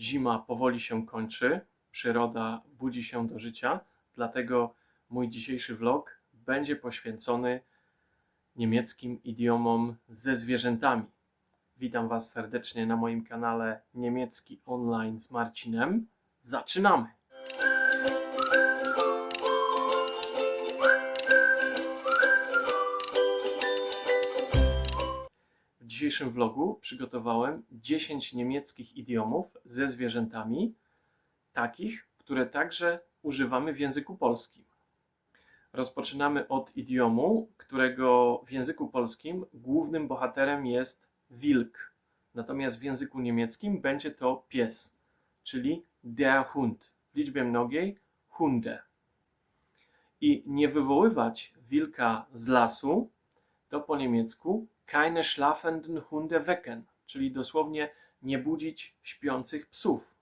Zima powoli się kończy, przyroda budzi się do życia, dlatego mój dzisiejszy vlog będzie poświęcony niemieckim idiomom ze zwierzętami. Witam Was serdecznie na moim kanale Niemiecki Online z Marcinem. Zaczynamy! Dzisiejszym vlogu przygotowałem 10 niemieckich idiomów ze zwierzętami, takich, które także używamy w języku polskim. Rozpoczynamy od idiomu, którego w języku polskim głównym bohaterem jest wilk. Natomiast w języku niemieckim będzie to pies, czyli der Hund. W liczbie mnogiej Hunde. I nie wywoływać wilka z lasu, to po niemiecku keine schlafenden Hunde wecken, czyli dosłownie nie budzić śpiących psów.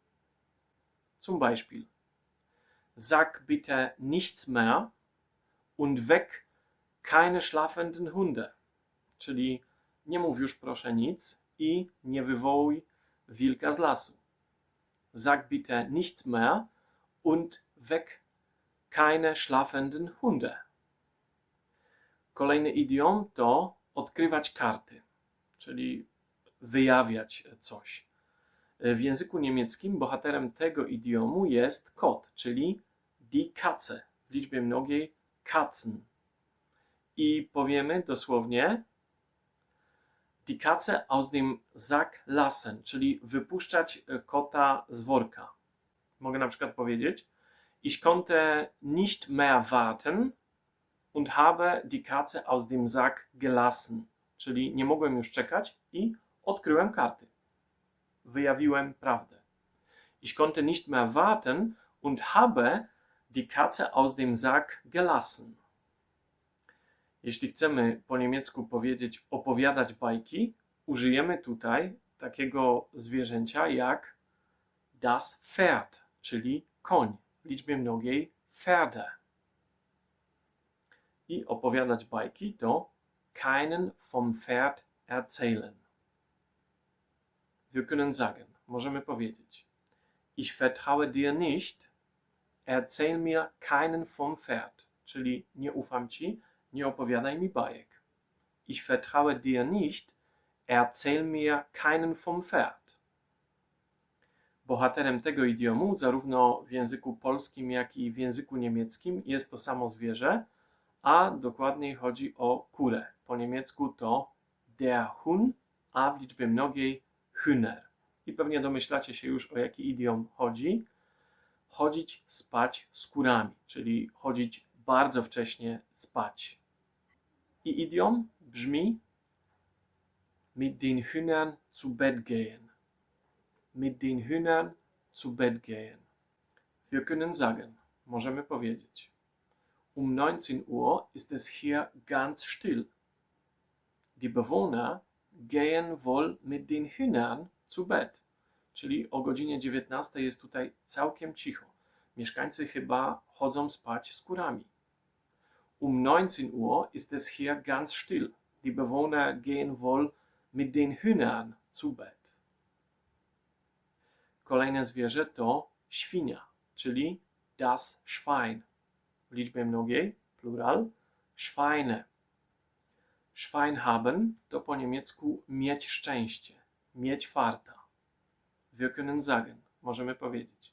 Zum Beispiel Sag bitte nichts mehr und weck keine schlafenden Hunde, czyli nie mów już proszę nic i nie wywołuj wilka z lasu. Sag bitte nichts mehr und weck keine schlafenden Hunde. Kolejny idiom to odkrywać karty, czyli wyjawiać coś. W języku niemieckim bohaterem tego idiomu jest kot, czyli die Katze w liczbie mnogiej Katzen. I powiemy dosłownie die Katze aus dem Sack lassen, czyli wypuszczać kota z worka. Mogę na przykład powiedzieć Ich konnte nicht mehr warten und habe die Katze aus dem Sack gelassen. Czyli nie mogłem już czekać i odkryłem karty. Wyjawiłem prawdę. Ich konnte nicht mehr warten und habe die Katze aus dem Sack gelassen. Jeśli chcemy po niemiecku powiedzieć opowiadać bajki, użyjemy tutaj takiego zwierzęcia jak das Pferd, czyli koń w liczbie mnogiej Pferde. I opowiadać bajki to keinen vom Pferd erzählen. Wir können sagen, możemy powiedzieć Ich vertraue dir nicht, erzähl mir keinen vom Pferd, czyli nie ufam ci, nie opowiadaj mi bajek. Ich vertraue dir nicht, erzähl mir keinen vom Pferd. Bohaterem tego idiomu, zarówno w języku polskim, jak i w języku niemieckim, jest to samo zwierzę, a dokładniej chodzi o kurę. Po niemiecku to der Huhn, a w liczbie mnogiej Hühner. I pewnie domyślacie się już, o jaki idiom chodzi. Chodzić, spać z kurami, czyli chodzić bardzo wcześnie spać. I idiom brzmi mit den Hühnern zu Bett gehen. Mit den Hühnern zu Bett gehen. Wir können sagen, możemy powiedzieć. Um 19 Uhr ist es hier ganz still. Die Bewohner gehen wohl mit den Hühnern zu Bett. Czyli o godzinie 19 jest tutaj całkiem cicho. Mieszkańcy chyba chodzą spać z kurami. Um 19 Uhr ist es hier ganz still. Die Bewohner gehen wohl mit den Hühnern zu Bett. Kolejne zwierzę to świnia, czyli das Schwein. W liczbie mnogiej, plural, Schweine. Schwein haben to po niemiecku mieć szczęście, mieć farta. Wir können sagen, możemy powiedzieć.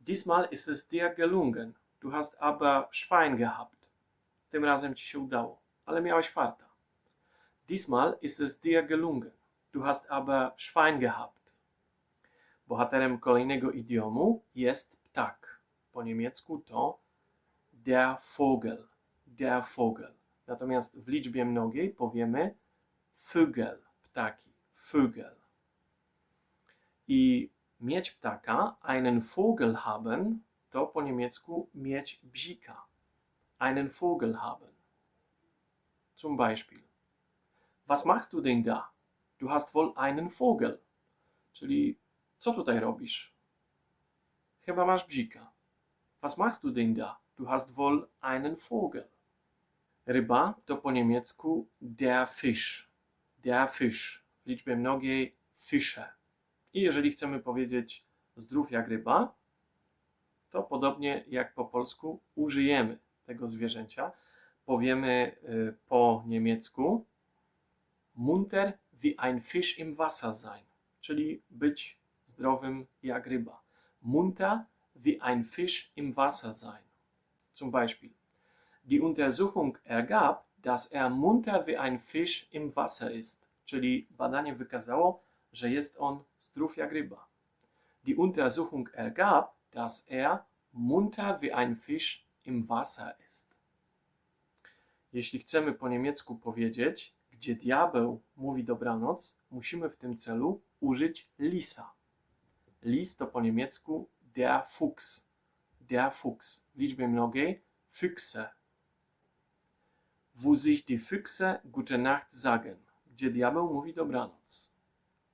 Diesmal ist es dir gelungen, du hast aber Schwein gehabt. Tym razem ci się udało, ale miałeś farta. Diesmal ist es dir gelungen, du hast aber Schwein gehabt. Bohaterem kolejnego idiomu jest ptak. Po niemiecku to der Vogel, der Vogel. Natomiast w liczbie mnogiej powiemy Vögel, ptaki, Vögel. I mieć ptaka, einen Vogel haben, to po niemiecku mieć bzika. Einen Vogel haben. Zum Beispiel. Was machst du denn da? Du hast wohl einen Vogel. Czyli co tutaj robisz? Chyba masz bzika. Was machst du denn da? Du hast wohl einen Vogel. Ryba to po niemiecku der Fisch. Der Fisch. W liczbie mnogiej Fische. I jeżeli chcemy powiedzieć zdrów jak ryba, to podobnie jak po polsku użyjemy tego zwierzęcia. Powiemy y, po niemiecku munter wie ein Fisch im Wasser sein, czyli być zdrowym jak ryba. Munter wie ein Fisch im Wasser sein. Zum Beispiel, die Untersuchung ergab, dass er munter wie ein Fisch im Wasser ist, czyli badanie wykazało, że jest on zdrów jak ryba. Die Untersuchung ergab, dass er munter wie ein Fisch im Wasser ist. Jeśli chcemy po niemiecku powiedzieć, gdzie diabeł mówi dobranoc, musimy w tym celu użyć lisa. Lis to po niemiecku der Fuchs. Der Fuchs. W liczbie mnogiej Füchse. Wo sich die Füchse gute Nacht sagen. Gdzie diabeł mówi dobranoc.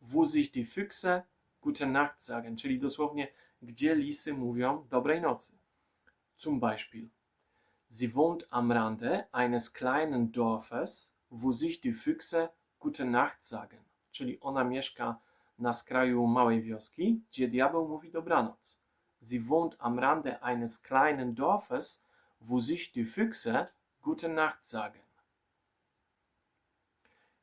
Wo sich die Füchse gute Nacht sagen. Czyli dosłownie, gdzie lisy mówią dobrej nocy. Zum Beispiel. Sie wohnt am Rande eines kleinen Dorfes, wo sich die Füchse gute Nacht sagen. Czyli ona mieszka na skraju małej wioski, gdzie diabeł mówi dobranoc. Sie wohnt am Rande eines kleinen Dorfes, wo sich die Füchse gute Nacht sagen.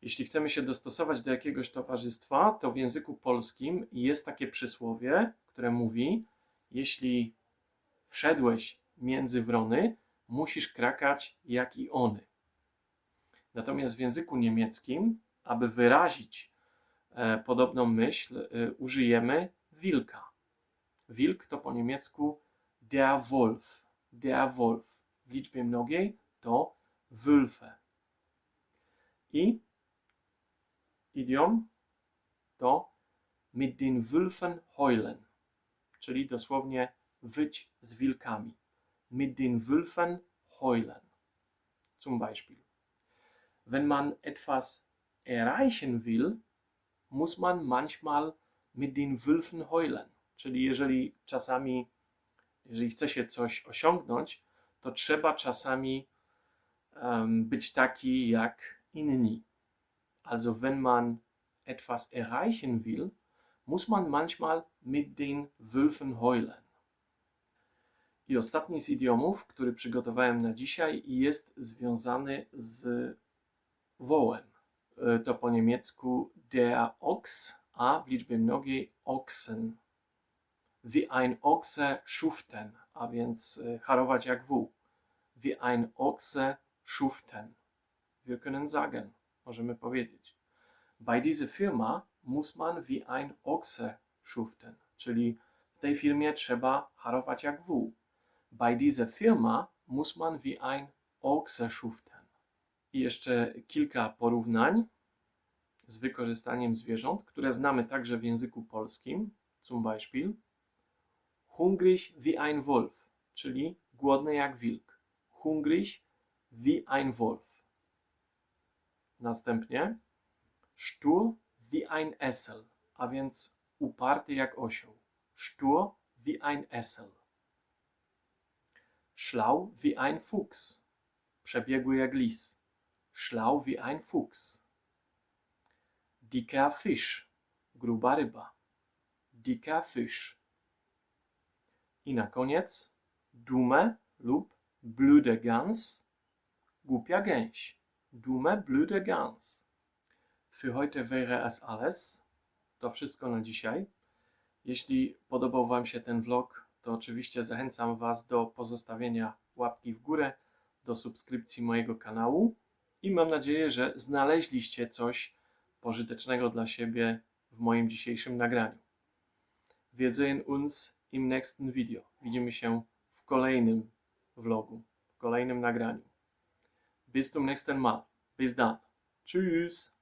Jeśli chcemy się dostosować do jakiegoś towarzystwa, to w języku polskim jest takie przysłowie, które mówi: Jeśli wszedłeś między wrony, musisz krakać jak i one. Natomiast w języku niemieckim, aby wyrazić e, podobną myśl, e, użyjemy wilka. Wilk to po niemiecku der Wolf. Der Wolf. W liczbie mnogiej to Wölfe. I idiom to mit den Wölfen heulen, czyli dosłownie wyć z wilkami. Mit den Wölfen heulen. Zum Beispiel. Wenn man etwas erreichen will, muss man manchmal mit den Wölfen heulen. Czyli jeżeli czasami, jeżeli chce się coś osiągnąć, to trzeba czasami um, być taki jak inni. Also wenn man etwas erreichen will, muss man manchmal mit den Wölfen heulen. I ostatni z idiomów, który przygotowałem na dzisiaj, jest związany z wołem. E, To po niemiecku der Ochs, a w liczbie mnogiej Ochsen. Wie ein Ochse schuften, a więc e, harować jak wół. Wie ein Ochse schuften. Wir können sagen, możemy powiedzieć. Bei dieser Firma muss man wie ein Ochse schuften, czyli w tej firmie trzeba harować jak wół. Bei dieser Firma muss man wie ein Ochse schuften. I jeszcze kilka porównań z wykorzystaniem zwierząt, które znamy także w języku polskim. Zum Beispiel hungrig wie ein Wolf, czyli głodny jak wilk. Hungrig wie ein Wolf. Następnie stur wie ein Esel, a więc uparty jak osioł. Stur wie ein Esel. Schlau wie ein Fuchs, przebiegły jak lis. Schlau wie ein Fuchs. Dicker Fisch, gruba ryba. Dicker Fisch. I na koniec dumme lub blöde Gans, głupia gęś. Dumme blöde Gans. Für heute wäre es alles. To wszystko na dzisiaj. Jeśli podobał Wam się ten vlog, to oczywiście zachęcam Was do pozostawienia łapki w górę, do subskrypcji mojego kanału i mam nadzieję, że znaleźliście coś pożytecznego dla siebie w moim dzisiejszym nagraniu. Wir sehen uns im nächsten Video. Widzimy się w kolejnym vlogu, w kolejnym nagraniu. Bis zum nächsten Mal. Bis dann. Tschüss.